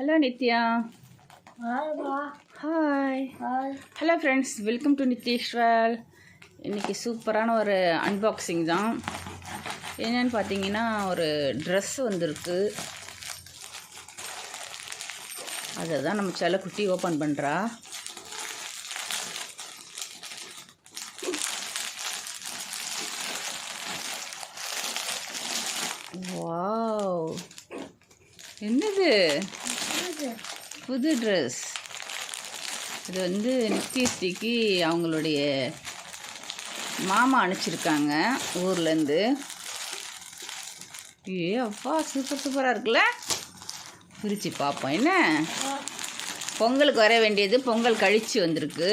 Hello Nithya hi hello friends welcome to Nithyeswar இன்றைக்கி சூப்பரான ஒரு அன்பாக்சிங் தான். என்னென்னு பார்த்தீங்கன்னா ஒரு ட்ரெஸ் வந்திருக்கு. அதை தான் நம்ம செல்லக்குட்டி ஓப்பன் பண்ணுறா வாவ் என்னது புது ட்ரெஸ் இது வந்து நித்யஸ்ரீக்கு அவங்களுடைய மாமா அனுப்பிச்சிருக்காங்க ஊர்லேருந்து. ஏ அப்பா சூப்பர் சூப்பராக இருக்குல்ல? பிரித்து பார்ப்போம். என்ன? பொங்கலுக்கு வர வேண்டியது பொங்கல் கழித்து வந்திருக்கு.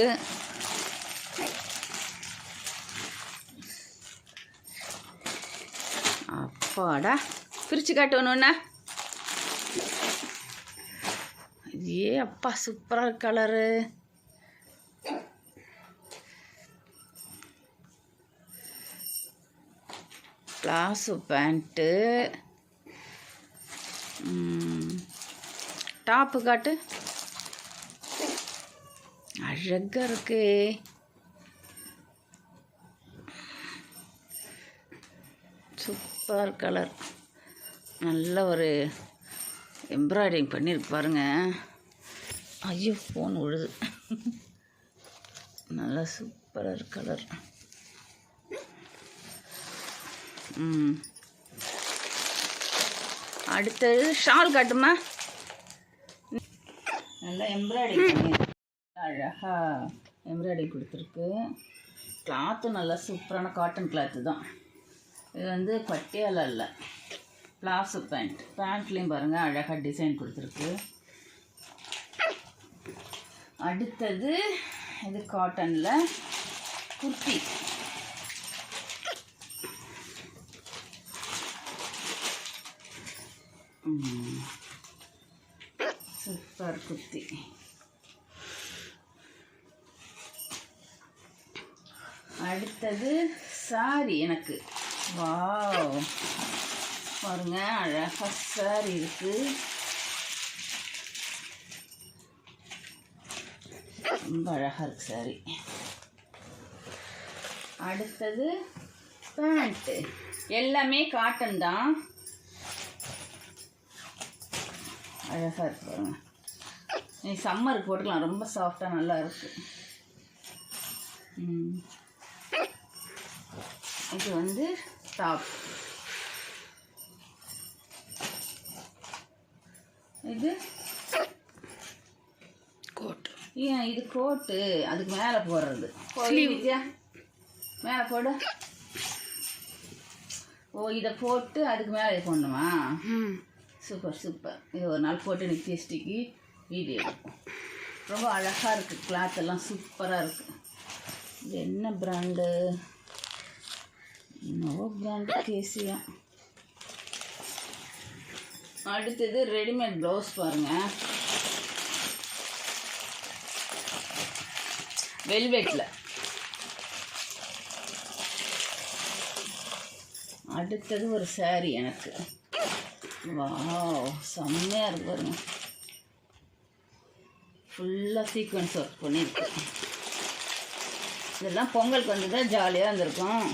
அப்பாடா பிரித்து காட்டணுண்ணா ஏ அப்பா சூப்பராக கலரு கிளாஸு பேண்ட்டு. டாப்பு காட்டு. அழகாக இருக்கு. சூப்பர் கலர் நல்ல ஒரு எம்ப்ராய்டிங் பண்ணியிருக்கு பாருங்கள் ஐயோ ஃபோன் விழுது நல்லா சூப்பராக கலர் ம். அடுத்தது ஷால் காட்டுமா? நல்லா எம்ப்ராய்டிங் பண்ணியிருக்கு அழகாக எம்ப்ராய்டிங் கொடுத்துருக்கு. கிளாத்தும் நல்லா சூப்பரான காட்டன் கிளாத்து தான். இது வந்து பட்டியால இல்லை பிளாசோ பேண்ட் பேண்ட்லேயும் பாருங்கள் அழகாக டிசைன் கொடுத்துருக்கு. அடுத்தது இது காட்டனில் குர்த்தி சூப்பர் குர்த்தி அடுத்தது சாரி எனக்கு. வாவ். பாருங்க அழகாக சாரி இருக்குது ரொம்ப அழகாக இருக்கு சாரி அடுத்தது பேண்ட்டு எல்லாமே காட்டன் தான். அழகாக இருக்கு பாருங்க. நீ சம்மருக்கு போட்டுக்கலாம். ரொம்ப சாஃப்டாக நல்லா இருக்கு. இது வந்து டாப் இது ஏன் இது கோட்டு? அதுக்கு மேலே போடுறது. வித்யா. மேலே போடு. ஓ இதை போட்டு அதுக்கு மேலே இது போடணுமா? Super super. இது ஒரு நாள் போட்டு நித்யஸ்டிக்கு வீடியோ. எடுப்போம் ரொம்ப அழகாக இருக்குது கிளாத் எல்லாம் சூப்பராக இருக்குது இது என்ன பிராண்டு என்னவோ பிராண்டு கேசியா அடுத்தது ரெடிமேட் ப்ளவுஸ் பாருங்கள் வெல்வெட்டில் அடுத்தது ஒரு சாரி எனக்கு. வாவ் செம்மையாக இருக்கு பாருங்க. ஃபுல்லாக சீக்வன்ஸ் ஒர்க் பண்ணியிருக்கு இதெல்லாம் பொங்கலுக்கு வந்து தான் ஜாலியாக இருந்திருக்கும்.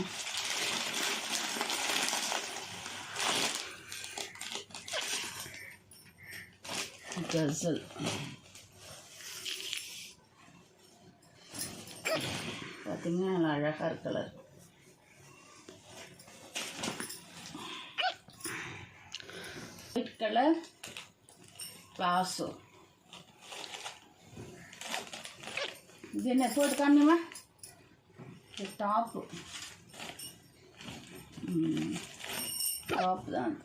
கசல் பார்த்தீங்கன்னா நல்லா அழகாக இருக்கு கலர். ஒயிட் கலர் பிளாசோ இது என்ன போட்டு காமிமா இது டாப்பு டாப் தான்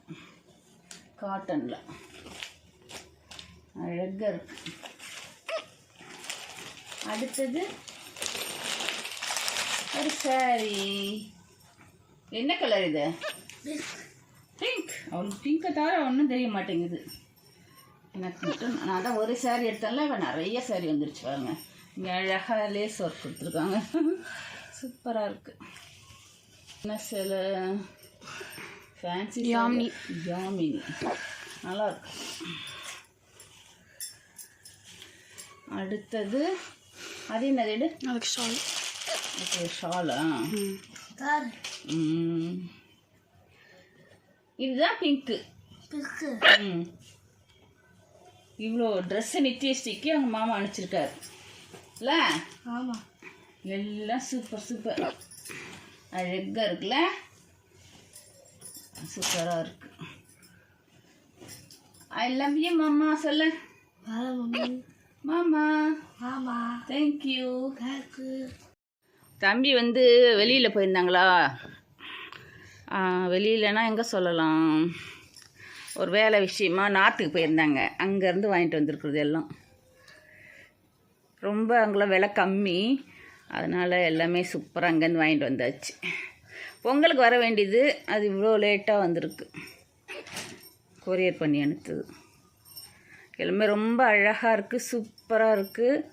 காட்டனில் அழகாக இருக்கு. அடுத்தது ஒரு சாரி என்ன கலர் இது? பிங்க் அவளுக்கு பிங்கை தவிர ஒன்றும் தெரிய மாட்டேங்குது. எனக்கு மட்டும் நான் தான் ஒரு சாரி எடுத்தால இப்போ நிறைய சாரி வந்துருச்சு பாருங்க. இங்கே அழகாக லேஸ் ஒர்க் கொடுத்துருக்காங்க. சூப்பராக இருக்கு. என்ன சில ஃபேன்சி யாமினி. யாமினி நல்லா இருக்கு. அடுத்தது அது என்னது எடு அதுக்கு ஷால் ஓகே ஷாலா. இதுதான் பிங்க்கு ம். இவ்வளோ ட்ரெஸ்ஸு நித்யஸ்ரீக்கு அவங்க மாமா அனுப்பிச்சிருக்காரு. இல்ல? ஆமாம் எல்லாம் சூப்பர் சூப்பர் அழகாக இருக்குல்ல? சூப்பராக இருக்கு. ஐ லவ் யூ மாமா. சொல்லு. மாமா. ஆமாம் தேங்க்யூ தேங்க்யூ தம்பி வந்து வெளியில் போயிருந்தாங்களா? வெளியிலனா எங்கே சொல்லலாம்? ஒரு வேலை விஷயமா நார்த்துக்கு போயிருந்தாங்க. அங்கேருந்து வாங்கிட்டு வந்திருக்குறது எல்லாம். ரொம்ப அங்கெல்லாம் விலை கம்மி. அதனால் எல்லாமே சூப்பராக அங்கேருந்து வாங்கிட்டு வந்தாச்சு. பொங்கலுக்கு வர வேண்டியது அது இவ்வளோ லேட்டாக வந்திருக்கு. கொரியர் பண்ணி அனுப்புது. எல்லாமே ரொம்ப அழகாக இருக்குது சூப்பராக இருக்குது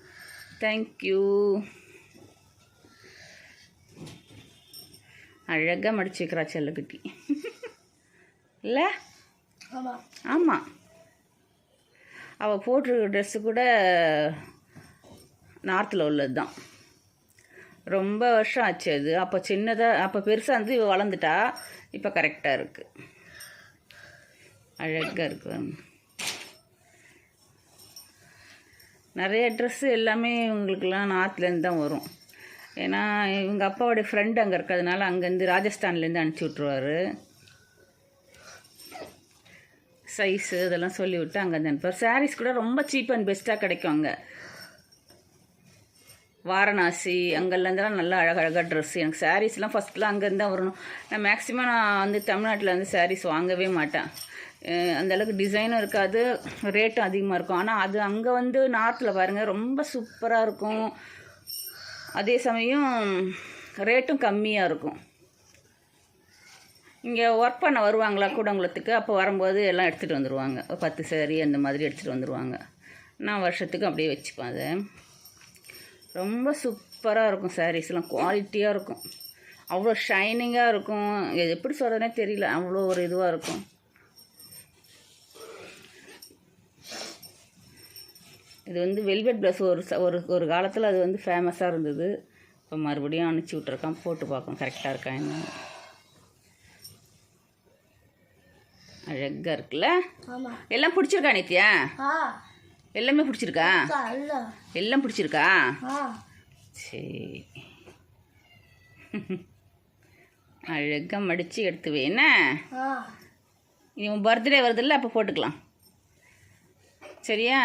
தேங்க்யூ அழகாக மடிச்சு வைக்கிறா செல்லக்குட்டி. இல்லை? ஆமாம் அவள் போட்டிருக்க ட்ரெஸ்ஸு கூட நார்த்தில் உள்ளது தான் ரொம்ப வருஷம் ஆச்சு அது. அப்போ சின்னதாக அப்போ பெருசாக இருந்து இவ வளர்ந்துட்டா இப்போ கரெக்டாக இருக்குது அழகாக இருக்கு. நிறைய ட்ரெஸ்ஸு எல்லாமே இவங்களுக்கெல்லாம் நார்த்லேருந்து தான் வரும். ஏன்னா இவங்க அப்பாவோடைய ஃப்ரெண்டு அங்கே இருக்கிறதுனால அங்கேருந்து ராஜஸ்தான்லேருந்து அனுப்பிச்சி விட்ருவாரு சைஸு இதெல்லாம் சொல்லி விட்டு அங்கேருந்து அனுப்புவார். சாரீஸ் கூட ரொம்ப சீப் அண்ட் பெஸ்ட்டாக கிடைக்கும் அங்கே. வாரணாசி அங்கெல்லாம் நல்லா அழகழகாக ட்ரெஸ் எனக்கு சாரீஸ்லாம் ஃபஸ்ட்லாம் அங்கேருந்து தான் வரணும். நான் மேக்ஸிமம் நான் வந்து தமிழ்நாட்டில் வந்து சாரீஸ் வாங்கவே மாட்டேன். அந்தளவுக்கு டிசைனும் இருக்காது. ரேட்டும் அதிகமாக இருக்கும். ஆனால் அது அங்கே வந்து நார்த்தில் பாருங்கள் ரொம்ப சூப்பராக இருக்கும். அதே சமயம் ரேட்டும் கம்மியாக இருக்கும். இங்கே ஒர்க் பண்ண வருவாங்களா கூடங்குளத்துக்கு அப்போ வரும்போது எல்லாம் எடுத்துகிட்டு வந்துடுவாங்க பத்து சேரீ அந்த மாதிரி எடுத்துகிட்டு வந்துடுவாங்க நான் வருஷத்துக்கு அப்படியே வச்சுப்பேன் அதை. ரொம்ப சூப்பராக இருக்கும் சாரீஸ்லாம் குவாலிட்டியாக இருக்கும். அவ்வளோ ஷைனிங்காக இருக்கும். இது எப்படி சொல்கிறதுனே தெரியல. அவ்வளோ ஒரு இதுவாக இருக்கும். இது வந்து வெல்வெட் ப்ளஸ் ஒரு ஒரு ஒரு காலத்தில் அது வந்து ஃபேமஸாக இருந்தது. இப்போ மறுபடியும் அனுப்பிச்சி விட்ருக்கான் போட்டு பார்க்கணும். கரெக்டாக இருக்கா என்ன அழகாக இருக்குல்ல? எல்லாம் பிடிச்சிருக்கா நித்யா? எல்லாமே பிடிச்சிருக்கா? எல்லாம். பிடிச்சிருக்கா? சரி. அழகாக மடித்து எடுத்து வை என்ன இனி உன் பர்த்டே வருதுல்ல அப்போ போட்டுக்கலாம். சரியா?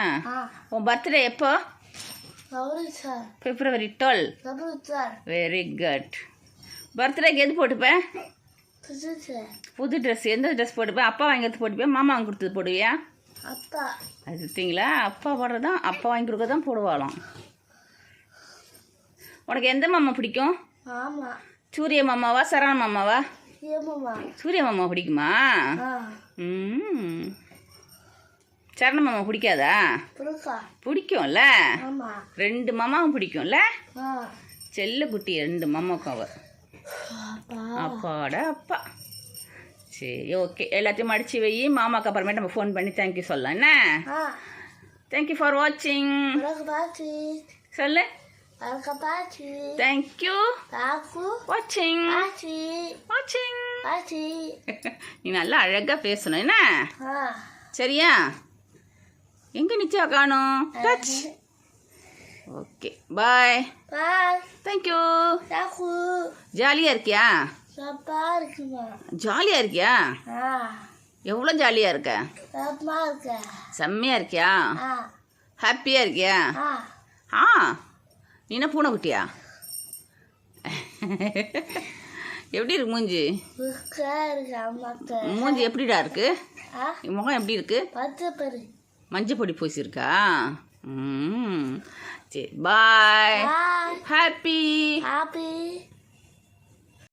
உன் பர்த்டே எப்போ? பிப்ரவரி டுவெல் வெரி குட் பர்த்டேக்கு எது போட்டுப்பேன் புது ட்ரெஸ் எந்த ட்ரெஸ் போட்டுப்பேன் அப்பா வாங்கிறது போட்டுப்பேன் மாமா வாங்கி கொடுத்தது போடுவியா? அப்பா. அது பார்த்தீங்களா அப்பா போடுறதான் அப்பா வாங்கி கொடுக்க தான் போடுவாளாம். உனக்கு எந்த மாமா பிடிக்கும்? ஆமாம் சூரிய மாமாவா சரவண மாமாவா? சூரிய மாமா பிடிக்குமா? ம். சரண மாமா பிடிக்காதா? பிடிக்கும்ல? ரெண்டு மாமாவும் பிடிக்கும்ல? செல்ல குட்டி ரெண்டு மாமாவுக்கும் அப்பா அப்பாட அப்பா. சரி ஓகே. எல்லாத்தையும் மடிச்சு வை. மாமாக்கு அப்புறமேட்டு நம்ம ஃபோன் பண்ணி தேங்க்யூ சொல்லலாம். என்ன? தேங்க்யூ ஃபார் வாட்சிங் சொல்லு. தேங்க்யூ வாட்சிங் வாட்சிங் நீ நல்லா அழகாக பேசணும். என்ன? சரியா? எங்கே நிச்சயா காணும்? Touch okay bye bye thank you ஜாலியாக இருக்கியா? ஜாலியாக இருக்கியா? எவ்வளோ ஜாலியாக இருக்க? செம்மையாக இருக்கியா? ஹாப்பியாக இருக்கியா? ஆ. ஆ. நீ என்ன பூனைக்குட்டியா எப்படி இருக்கு மூஞ்சி? மூஞ்சி எப்படிடா இருக்கு? முகம் எப்படி இருக்கு? மஞ்சள் பொடி பூசிருக்கா ம் சரி பாய் ஹாப்பி ஹாப்பி